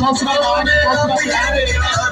Let's go.